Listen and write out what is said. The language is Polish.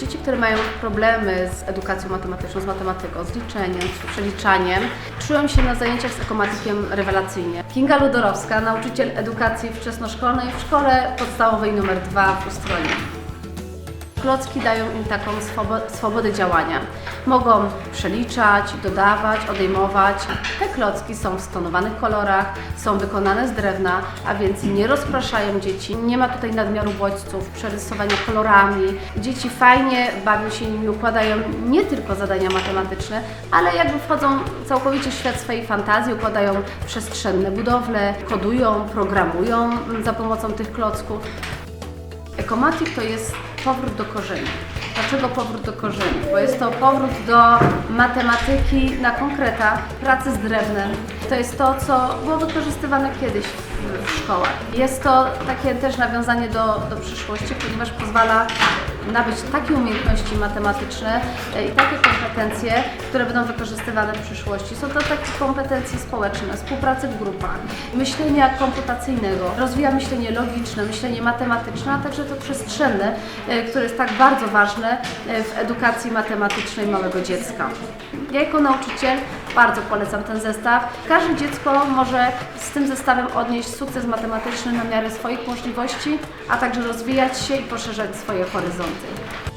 Dzieci, które mają problemy z edukacją matematyczną, z matematyką, z liczeniem, z przeliczaniem, czują się na zajęciach z ekomatykiem rewelacyjnie. Kinga Ludorowska, nauczyciel edukacji wczesnoszkolnej w szkole podstawowej nr 2 w Ustronie. Klocki dają im taką swobo- swobodę działania. Mogą przeliczać, dodawać, odejmować. Te klocki są w stonowanych kolorach, są wykonane z drewna, a więc nie rozpraszają dzieci. Nie ma tutaj nadmiaru bodźców, przerysowania kolorami. Dzieci fajnie bawią się nimi, układają nie tylko zadania matematyczne, ale jakby wchodzą całkowicie w świat swojej fantazji, układają przestrzenne budowle, kodują, programują za pomocą tych klocków. Ekomatik to jest powrót do korzeni. Dlaczego powrót do korzeni? Bo jest to powrót do matematyki na konkretach, pracy z drewnem. To jest to, co było wykorzystywane kiedyś w, w szkołach. Jest to takie też nawiązanie do, do przyszłości, ponieważ pozwala nabyć takie umiejętności matematyczne e, i takie kompetencje, które będą wykorzystywane w przyszłości. Są to takie kompetencje społeczne, współpracy w grupach, myślenia komputacyjnego, rozwija myślenie logiczne, myślenie matematyczne, a także to przestrzenne, e, które jest tak bardzo ważne e, w edukacji matematycznej małego dziecka. Ja jako nauczyciel bardzo polecam ten zestaw. Każde dziecko może z tym zestawem odnieść sukces matematyczny na miarę swoich możliwości, a także rozwijać się i poszerzać swoje horyzonty.